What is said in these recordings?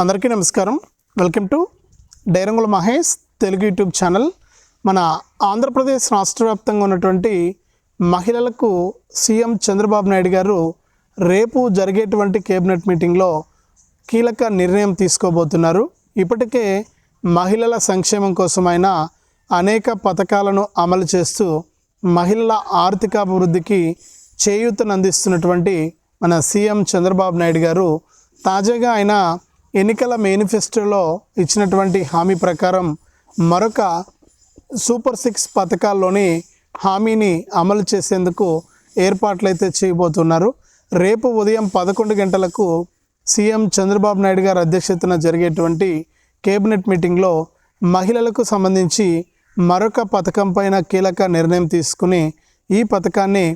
అందరికీ నమస్కారం. Welcome to డైరంగుల మహేష్ తెలుగు యూట్యూబ్ ఛానల్. మన ఆంధ్రప్రదేశ్ రాష్ట్ర వ్యాప్తంగా ఉన్నటువంటి మహిళలకు సీఎం చంద్రబాబు నాయుడు గారు రేపు జరిగేటువంటి కేబినెట్ మీటింగ్లో కీలక నిర్ణయం తీసుకోబోతున్నారు. ఇప్పటికే మహిళల సంక్షేమం కోసమైన అనేక పథకాలను అమలు చేస్తూ మహిళల ఆర్థికాభివృద్ధికి చేయూతనందిస్తున్నటువంటి మన సీఎం చంద్రబాబు నాయుడు గారు తాజాగా ఆయన ఎన్నికల మేనిఫెస్టోలో ఇచ్చినటువంటి హామీ ప్రకారం మరొక సూపర్ సిక్స్ పథకాల్లోని హామీని అమలు చేసేందుకు ఏర్పాట్లయితే చేయబోతున్నారు. రేపు ఉదయం పదకొండు గంటలకు సీఎం చంద్రబాబు నాయుడు గారి అధ్యక్షతన జరిగేటువంటి కేబినెట్ మీటింగ్లో మహిళలకు సంబంధించి మరొక పథకం పైన కీలక నిర్ణయం తీసుకుని ఈ పథకాన్ని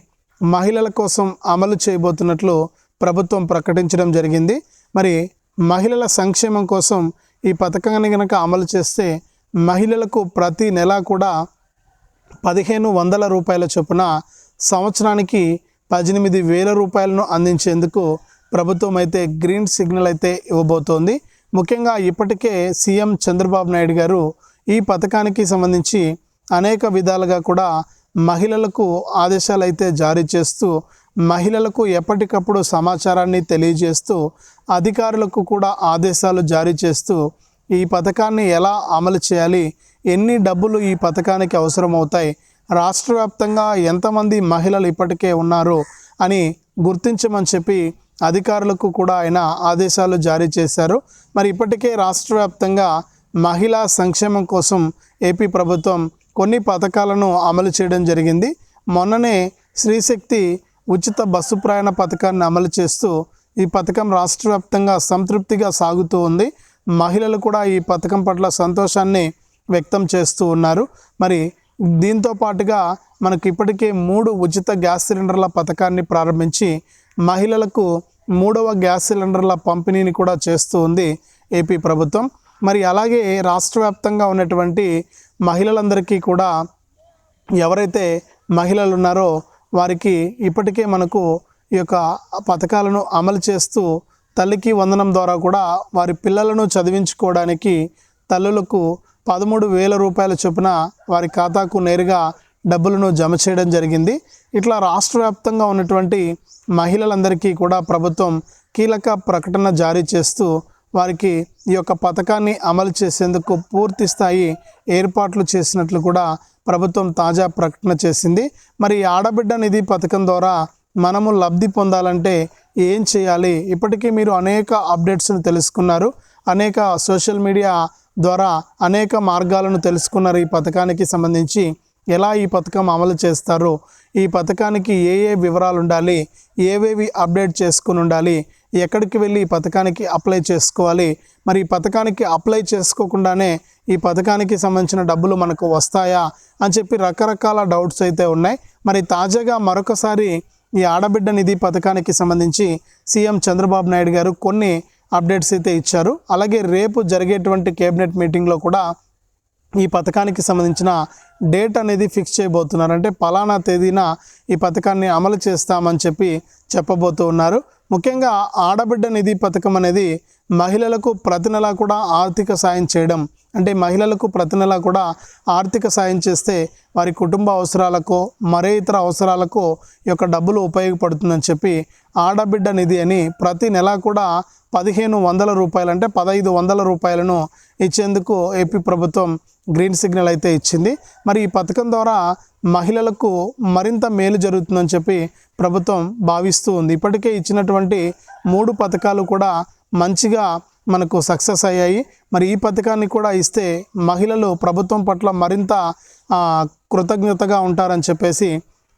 మహిళల కోసం అమలు చేయబోతున్నట్లు ప్రభుత్వం ప్రకటించడం జరిగింది. మరి మహిళల సంక్షేమం కోసం ఈ పథకాన్ని కనుక అమలు చేస్తే మహిళలకు ప్రతి నెల కూడా పదిహేను వందల రూపాయల చొప్పున సంవత్సరానికి పద్దెనిమిది వేల రూపాయలను అందించేందుకు ప్రభుత్వం అయితే గ్రీన్ సిగ్నల్ అయితే ఇవ్వబోతోంది. ముఖ్యంగా ఇప్పటికే సీఎం చంద్రబాబు నాయుడు గారు ఈ పథకానికి సంబంధించి అనేక విధాలుగా కూడా మహిళలకు ఆదేశాలు అయితే జారీ చేస్తూ మహిళలకు ఎప్పటికప్పుడు సమాచారాన్ని తెలియజేస్తూ అధికారులకు కూడా ఆదేశాలు జారీ చేస్తూ ఈ పథకాన్ని ఎలా అమలు చేయాలి ఎన్ని డబ్బులు ఈ పథకానికి అవసరమవుతాయి రాష్ట్ర వ్యాప్తంగా ఎంతమంది మహిళలు ఇప్పటికే ఉన్నారు అని గుర్తించమని చెప్పి అధికారులకు కూడా ఆయన ఆదేశాలు జారీ చేశారు. మరి ఇప్పటికే రాష్ట్ర వ్యాప్తంగా మహిళా సంక్షేమం కోసం ఏపీ ప్రభుత్వం కొన్ని పథకాలను అమలు చేయడం జరిగింది. మొన్ననే శ్రీశక్తి ఉచిత బస్సు ప్రయాణ పథకాన్ని అమలు చేస్తూ ఈ పథకం రాష్ట్ర వ్యాప్తంగా సంతృప్తిగా సాగుతూ ఉంది. మహిళలు కూడా ఈ పథకం పట్ల సంతోషాన్ని వ్యక్తం చేస్తూ ఉన్నారు. మరి దీంతో పాటుగా మనకి ఇప్పటికే మూడు ఉచిత గ్యాస్ సిలిండర్ల పథకాన్ని ప్రారంభించి మహిళలకు మూడవ గ్యాస్ సిలిండర్ల పంపిణీని కూడా చేస్తూ ఉంది ఏపీ ప్రభుత్వం. మరి అలాగే రాష్ట్ర వ్యాప్తంగా ఉన్నటువంటి మహిళలందరికీ కూడా ఎవరైతే మహిళలు ఉన్నారో వారికి ఇప్పటికే మనకు ఈ యొక్క పథకాలను అమలు చేస్తూ తల్లికి వందనం ద్వారా కూడా వారి పిల్లలను చదివించుకోవడానికి తల్లులకు పదమూడు వేల రూపాయల చొప్పున వారి ఖాతాకు నేరుగా డబ్బులను జమ చేయడం జరిగింది. ఇట్లా రాష్ట్ర వ్యాప్తంగా ఉన్నటువంటి మహిళలందరికీ కూడా ప్రభుత్వం కీలక ప్రకటన జారీ చేస్తూ వారికి ఈ యొక్క పథకాన్ని అమలు చేసేందుకు పూర్తి స్థాయి ఏర్పాట్లు చేసినట్లు కూడా ప్రభుత్వం తాజా ప్రకటన చేసింది. మరి ఆడబిడ్డ నిధి పథకం ద్వారా మనము లబ్ధి పొందాలంటే ఏం చేయాలి? ఇప్పటికీ మీరు అనేక అప్డేట్స్ను తెలుసుకున్నారు. అనేక సోషల్ మీడియా ద్వారా అనేక మార్గాలను తెలుసుకున్నారు ఈ పథకానికి సంబంధించి. ఎలా ఈ పథకం అమలు చేస్తారు? ఈ పథకానికి ఏ ఏ వివరాలు ఉండాలి? ఏవేవి అప్డేట్ చేసుకుని ఉండాలి? ఎక్కడికి వెళ్ళి ఈ పథకానికి అప్లై చేసుకోవాలి? మరి ఈ పథకానికి అప్లై చేసుకోకుండానే ఈ పథకానికి సంబంధించిన డబ్బులు మనకు వస్తాయా అని చెప్పి రకరకాల డౌట్స్ అయితే ఉన్నాయి. మరి తాజాగా మరొకసారి ఈ ఆడబిడ్డ నిధి పథకానికి సంబంధించి సీఎం చంద్రబాబు నాయుడు గారు కొన్ని అప్డేట్స్ అయితే ఇచ్చారు. అలాగే రేపు జరిగేటువంటి కేబినెట్ మీటింగ్లో కూడా ఈ పథకానికి సంబంధించిన డేట్ అనేది ఫిక్స్ చేయబోతున్నారు. అంటే పలానా తేదీన ఈ పథకాన్ని అమలు చేస్తామని చెప్పి చెప్పబోతూ ఉన్నారు. ముఖ్యంగా ఆడబిడ్డ నిధి పథకం అనేది మహిళలకు ప్రతి నెలా కూడా ఆర్థిక సాయం చేయడం అంటే మహిళలకు ప్రతి నెల కూడా ఆర్థిక సాయం చేస్తే వారి కుటుంబ అవసరాలకు మరే ఇతర అవసరాలకు ఈ యొక్క డబ్బులు ఉపయోగపడుతుందని చెప్పి ఆడబిడ్డ నిధి అని ప్రతి నెల కూడా పదిహేను వందల రూపాయలు అంటే పదహైదు వందల రూపాయలను ఇచ్చేందుకు ఏపీ ప్రభుత్వం గ్రీన్ సిగ్నల్ అయితే ఇచ్చింది. మరి ఈ పథకం ద్వారా మహిళలకు మరింత మేలు జరుగుతుందని చెప్పి ప్రభుత్వం భావిస్తూ ఉంది. ఇప్పటికే ఇచ్చినటువంటి మూడు పథకాలు కూడా మంచిగా మనకు సక్సెస్ అయ్యాయి. మరి ఈ పథకాన్ని కూడా ఇస్తే మహిళలు ప్రభుత్వం పట్ల మరింత కృతజ్ఞతగా ఉంటారని చెప్పేసి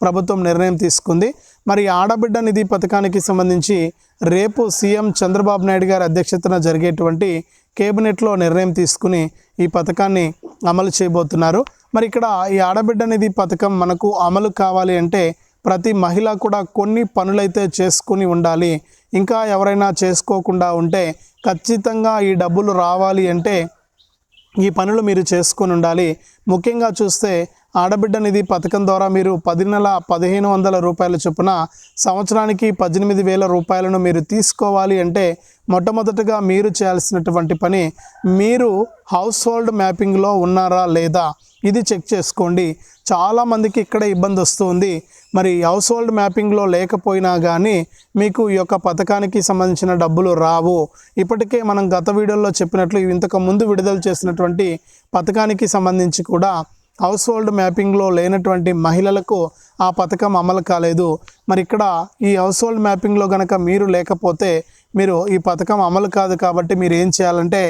ప్రభుత్వం నిర్ణయం తీసుకుంది. మరి ఆడబిడ్డ నిధి పథకానికి సంబంధించి రేపు సీఎం చంద్రబాబు నాయుడు గారి అధ్యక్షతన జరిగేటువంటి కేబినెట్లో నిర్ణయం తీసుకుని ఈ పథకాన్ని అమలు చేయబోతున్నారు. మరి ఇక్కడ ఈ ఆడబిడ్డ నిధి పథకం మనకు అమలు కావాలి అంటే ప్రతి మహిళ కూడా కొన్ని పనులైతే చేసుకుని ఉండాలి. ఇంకా ఎవరైనా చేసుకోకుండా ఉంటే ఖచ్చితంగా ఈ డబ్బులు రావాలి అంటే ఈ పనులు మీరు చేసుకొని ఉండాలి. ముఖ్యంగా చూస్తే ఆడబిడ్డ నిధి పథకం ద్వారా మీరు పది నెల పదిహేను వందల రూపాయల చొప్పున సంవత్సరానికి పద్దెనిమిది వేల రూపాయలను మీరు తీసుకోవాలి అంటే మొట్టమొదటగా మీరు చేయాల్సినటువంటి పని మీరు హౌస్ హోల్డ్ మ్యాపింగ్లో ఉన్నారా లేదా? ఇది చెక్ చేసుకోండి. చాలామందికి ఇక్కడ ఇబ్బంది వస్తుంది. మరి హౌస్ హోల్డ్ మ్యాపింగ్లో లేకపోయినా కానీ మీకు ఈ యొక్క పథకానికి సంబంధించిన డబ్బులు రావు. ఇప్పటికే మనం గత వీడియోలో చెప్పినట్లు ఇంతకు ముందు విడుదల చేసినటువంటి పథకానికి సంబంధించి కూడా హౌస్ హోల్డ్ మ్యాపింగ్లో లేనటువంటి మహిళలకు ఆ పథకం అమలు కాలేదు. మరి ఇక్కడ ఈ హౌస్ హోల్డ్ మ్యాపింగ్లో కనుక మీరు లేకపోతే మీరు ఈ పథకం అమలు కాదు కాబట్టి మీరు ఏం చేయాలంటే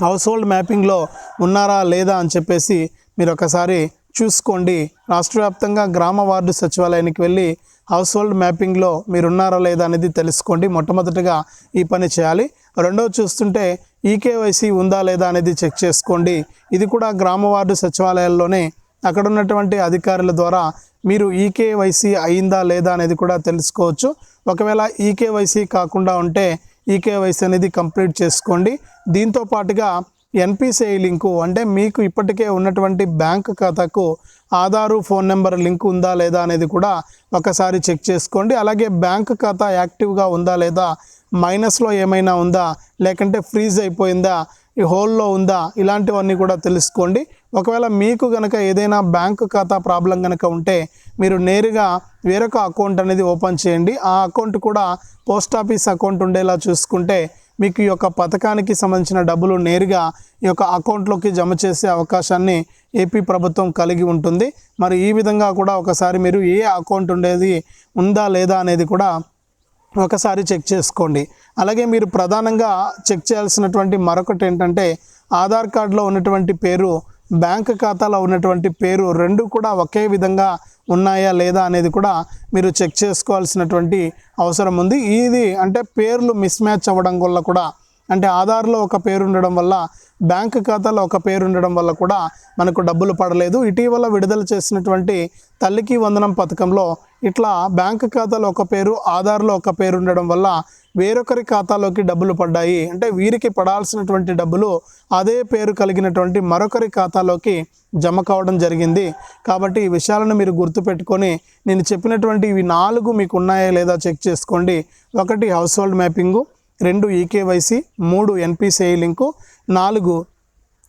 హౌస్ హోల్డ్ మ్యాపింగ్లో ఉన్నారా లేదా అని చెప్పేసి మీరు ఒకసారి చూసుకోండి. రాష్ట్ర వ్యాప్తంగా గ్రామ వార్డు సచివాలయానికి వెళ్ళి హౌస్ హోల్డ్ మ్యాపింగ్లో మీరు ఉన్నారా లేదా అనేది తెలుసుకోండి. మొట్టమొదటిగా ఈ పని చేయాలి. రెండవ చూస్తుంటే ఈకేవైసీ ఉందా లేదా అనేది చెక్ చేసుకోండి. ఇది కూడా గ్రామ వార్డు సచివాలయాల్లోనే అక్కడ ఉన్నటువంటి అధికారుల ద్వారా మీరు ఈకేవైసీ అయిందా లేదా అనేది కూడా తెలుసుకోవచ్చు. ఒకవేళ ఈకేవైసీ కాకుండా ఉంటే ఈకేవైసీ అనేది కంప్లీట్ చేసుకోండి. దీంతో పాటుగా ఎన్పిసిఐ లింకు అంటే మీకు ఇప్పటికే ఉన్నటువంటి బ్యాంక్ ఖాతాకు ఆధారు ఫోన్ నెంబర్ లింక్ ఉందా లేదా అనేది కూడా ఒకసారి చెక్ చేసుకోండి. అలాగే బ్యాంక్ ఖాతా యాక్టివ్గా ఉందా లేదా మైనస్లో ఏమైనా ఉందా లేకంటే ఫ్రీజ్ అయిపోయిందా ఈ హోల్లో ఉందా ఇలాంటివన్నీ కూడా తెలుసుకోండి. ఒకవేళ మీకు కనుక ఏదైనా బ్యాంకు ఖాతా ప్రాబ్లం కనుక ఉంటే మీరు నేరుగా వేరొక అకౌంట్ అనేది ఓపెన్ చేయండి. ఆ అకౌంట్ కూడా పోస్ట్ ఆఫీస్ అకౌంట్ ఉండేలా చూసుకుంటే మీకు ఈ యొక్క పథకానికి సంబంధించిన డబ్బులు నేరుగా ఈ యొక్క అకౌంట్లోకి జమ చేసే అవకాశాన్ని ఏపీ ప్రభుత్వం కలిగి ఉంటుంది. మరి ఈ విధంగా కూడా ఒకసారి మీరు ఏ అకౌంట్ ఉండేది ఉందా లేదా అనేది కూడా ఒకసారి చెక్ చేసుకోండి. అలాగే మీరు ప్రధానంగా చెక్ చేయాల్సినటువంటి మరొకటి ఏంటంటే ఆధార్ కార్డులో ఉన్నటువంటి పేరు బ్యాంక్ ఖాతాలో ఉన్నటువంటి పేరు రెండు కూడా ఒకే విధంగా ఉన్నాయా లేదా అనేది కూడా మీరు చెక్ చేసుకోవాల్సినటువంటి అవసరం ఉంది. ఇది అంటే పేర్లు మిస్ మ్యాచ్ అవ్వడం వల్ల కూడా అంటే ఆధార్లో ఒక పేరు ఉండడం వల్ల బ్యాంక్ ఖాతాలో ఒక పేరు ఉండడం వల్ల కూడా మనకు డబ్బులు పడలేదు. ఇటీవల విడుదల చేసినటువంటి తల్లికి వందనం పథకంలో ఇట్లా బ్యాంక్ ఖాతాలో ఒక పేరు ఆధార్లో ఒక పేరు ఉండడం వల్ల వేరొకరి ఖాతాలోకి డబ్బులు పడ్డాయి. అంటే వీరికి పడాల్సినటువంటి డబ్బులు అదే పేరు కలిగినటువంటి మరొకరి ఖాతాలోకి జమ కావడం జరిగింది. కాబట్టి ఈ విషయాలను మీరు గుర్తుపెట్టుకొని నేను చెప్పినటువంటి ఇవి నాలుగు మీకు ఉన్నాయా లేదా చెక్ చేసుకోండి. ఒకటి హౌస్ హోల్డ్ మ్యాపింగు రెండు ఈకేవైసీ మూడు ఎన్పిసిఐ లింకు నాలుగు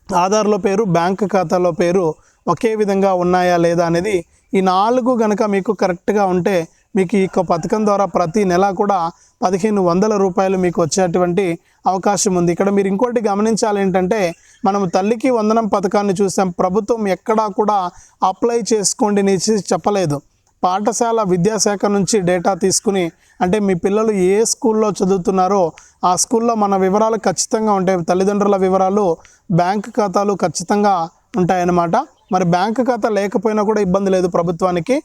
ఆధార్లో పేరు బ్యాంక్ ఖాతాలో పేరు ఒకే విధంగా ఉన్నాయా లేదా అనేది ఈ నాలుగు గనక మీకు కరెక్ట్గా ఉంటే మీకు ఈ యొక్క పథకం ద్వారా ప్రతి నెల కూడా పదిహేను వందల రూపాయలు మీకు వచ్చేటువంటి అవకాశం ఉంది. ఇక్కడ మీరు ఇంకోటి గమనించాలి ఏంటంటే మనం తల్లికి వందనం పథకాన్ని చూసాం ప్రభుత్వం ఎక్కడా కూడా అప్లై చేసుకోండి అనేసి చెప్పలేదు. పాఠశాల విద్యాశాఖ నుంచి డేటా తీసుకుని అంటే మీ పిల్లలు ఏ స్కూల్లో చదువుతున్నారో ఆ స్కూల్లో మన వివరాలు ఖచ్చితంగా ఉంటాయి. తల్లిదండ్రుల వివరాలు బ్యాంక్ ఖాతాలు ఖచ్చితంగా ఉంటాయన్నమాట. మరి బ్యాంకు ఖాతా లేకపోయినా కూడా ఇబ్బంది లేదు ప్రభుత్వానికి.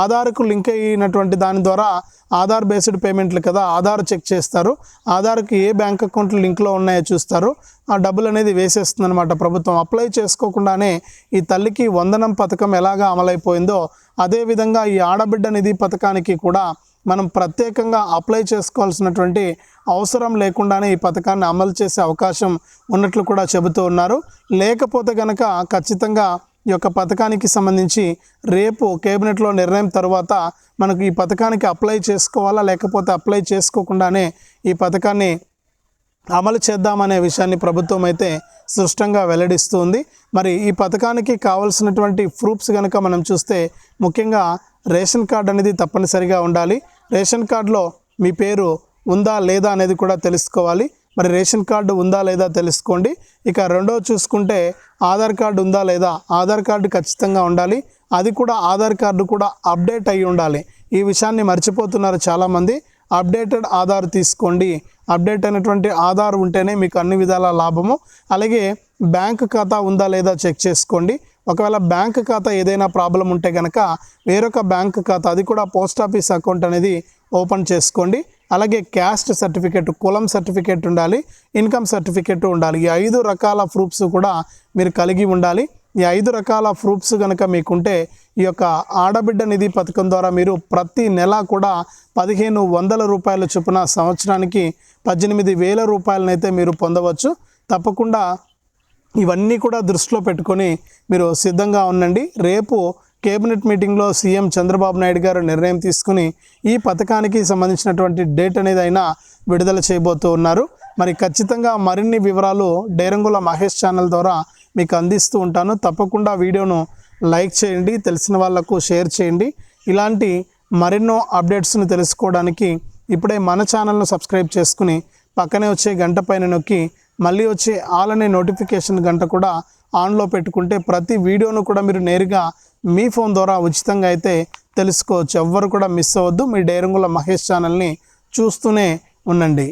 ఆధార్కు లింక్ అయినటువంటి దాని ద్వారా ఆధార్ బేస్డ్ పేమెంట్లు కదా ఆధార్ చెక్ చేస్తారు. ఆధార్కి ఏ బ్యాంక్ అకౌంట్లు లింక్లో ఉన్నాయో చూస్తారు. ఆ డబ్బులు అనేది వేసేస్తుందన్నమాట ప్రభుత్వం. అప్లై చేసుకోకుండానే ఈ తల్లికి వందనం పథకం ఎలాగా అమలైపోయిందో అదేవిధంగా ఈ ఆడబిడ్డ నిధి పథకానికి కూడా మనం ప్రత్యేకంగా అప్లై చేసుకోవాల్సినటువంటి అవసరం లేకుండానే ఈ పథకాన్ని అమలు చేసే అవకాశం ఉన్నట్లు కూడా చెబుతూ ఉన్నారు. లేకపోతే కనుక ఖచ్చితంగా ఈ యొక్క పథకానికి సంబంధించి రేపు కేబినెట్లో నిర్ణయం తర్వాత మనకు ఈ పథకానికి అప్లై చేసుకోవాలా లేకపోతే అప్లై చేసుకోకుండానే ఈ పథకాన్ని అమలు చేద్దామనే విషయాన్ని ప్రభుత్వం అయితే స్పష్టంగా వెల్లడిస్తుంది. మరి ఈ పథకానికి కావాల్సినటువంటి ప్రూఫ్స్ కనుక మనం చూస్తే ముఖ్యంగా రేషన్ కార్డ్ అనేది తప్పనిసరిగా ఉండాలి. రేషన్ కార్డులో మీ పేరు ఉందా లేదా అనేది కూడా తెలుసుకోవాలి. మరి రేషన్ కార్డు ఉందా లేదా తెలుసుకోండి. ఇక రెండో చూసుకుంటే ఆధార్ కార్డు ఉందా లేదా ఆధార్ కార్డు ఖచ్చితంగా ఉండాలి. అది కూడా ఆధార్ కార్డు కూడా అప్డేట్ అయి ఉండాలి. ఈ విషయాన్ని మర్చిపోతున్నారు చాలామంది. అప్డేటెడ్ ఆధార్ తీసుకోండి. అప్డేట్ అయినటువంటి ఆధార్ ఉంటేనే మీకు అన్ని విధాల లాభము. అలాగే బ్యాంక్ ఖాతా ఉందా లేదా చెక్ చేసుకోండి. ఒకవేళ బ్యాంక్ ఖాతా ఏదైనా ప్రాబ్లం ఉంటే కనుక వేరొక బ్యాంక్ ఖాతా అది కూడా పోస్ట్ ఆఫీస్ అకౌంట్ అనేది ఓపెన్ చేసుకోండి. అలాగే క్యాస్ట్ సర్టిఫికేట్ కులం సర్టిఫికేట్ ఉండాలి ఇన్కమ్ సర్టిఫికేట్ ఉండాలి. ఈ ఐదు రకాల ప్రూఫ్స్ కూడా మీరు కలిగి ఉండాలి. ఈ ఐదు రకాల ప్రూఫ్స్ కనుక మీకుంటే ఈ యొక్క ఆడబిడ్డ నిధి పథకం ద్వారా మీరు ప్రతి నెల కూడా పదిహేను వందల రూపాయల చొప్పున సంవత్సరానికి పద్దెనిమిది వేల రూపాయలనైతే మీరు పొందవచ్చు. తప్పకుండా ఇవన్నీ కూడా దృష్టిలో పెట్టుకొని మీరు సిద్ధంగా ఉండండి. రేపు కేబినెట్ మీటింగ్లో సీఎం చంద్రబాబు నాయుడు గారు నిర్ణయం తీసుకుని ఈ పథకానికి సంబంధించినటువంటి డేట్ అనేది అయినా విడుదల చేయబోతూ ఉన్నారు. మరి ఖచ్చితంగా మరిన్ని వివరాలు డైరంగుల మహేష్ ఛానల్ ద్వారా మీకు అందిస్తూ ఉంటాను. తప్పకుండా వీడియోను లైక్ చేయండి తెలిసిన వాళ్ళకు షేర్ చేయండి. ఇలాంటి మరెన్నో అప్డేట్స్ను తెలుసుకోవడానికి ఇప్పుడే మన ఛానల్ను సబ్స్క్రైబ్ చేసుకుని పక్కనే వచ్చే గంట పైన నొక్కి మళ్ళీ వచ్చే ఆల్ అనే నోటిఫికేషన్ గంట కూడా ఆన్లో పెట్టుకుంటే ప్రతి వీడియోను కూడా మీరు నేరుగా మీ ఫోన్ ద్వారా ఉచితంగా అయితే తెలుసుకోవచ్చు. ఎవ్వరు కూడా మిస్ అవ్వద్దు. మీ డైరంగుల మహేష్ ఛానల్ని చూస్తూనే ఉండండి.